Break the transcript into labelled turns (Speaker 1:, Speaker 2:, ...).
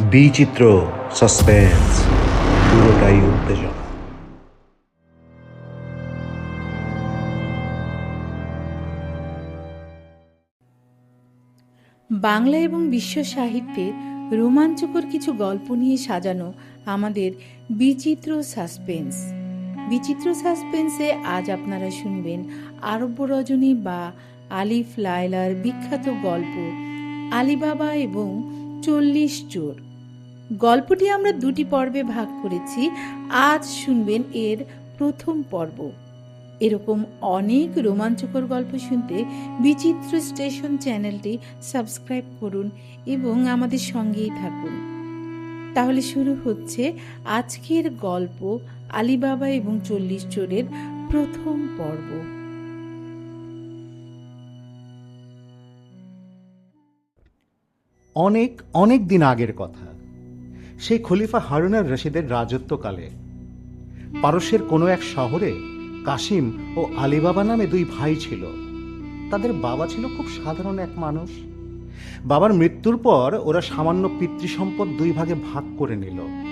Speaker 1: বিচিত্র সাসপেন্স পুরোটাই উত্তেজনা।
Speaker 2: বাংলা এবং বিশ্ব সাহিত্যে রোমাঞ্চকর কিছু গল্প নিয়ে সাজানো আমাদের বিচিত্র সাসপেন্স বিচিত্র সাসপেন্সে আজ আপনারা শুনবেন আরব্য রজনী বা আলিফ লায়লার বিখ্যাত গল্প, আলিবাবা এবং চল্লিশ চোর গল্পটি আমরা দুটি পর্বে ভাগ করেছি। আজ শুনবেন এর প্রথম পর্ব। এরকম অনেক রোমাঞ্চকর গল্প শুনতে বিচিত্র স্টেশন চ্যানেলটি সাবস্ক্রাইব করুন এবং আমাদের সঙ্গেই থাকুন। তাহলে শুরু হচ্ছে আজকের গল্প আলিবাবা এবং চল্লিশ চোরের প্রথম পর্ব।
Speaker 3: অনেক অনেক দিন আগের কথা। সেই খলিফা হারুনার রশিদের রাজত্বকালে পারস্যের কোনো এক শহরে কাশিম ও আলিবাবা নামে দুই ভাই ছিল। তাদের বাবা ছিল খুব সাধারণ এক মানুষ। বাবার মৃত্যুর পর ওরা সামান্য পিতৃসম্পদ দুই ভাগে ভাগ করে নিল।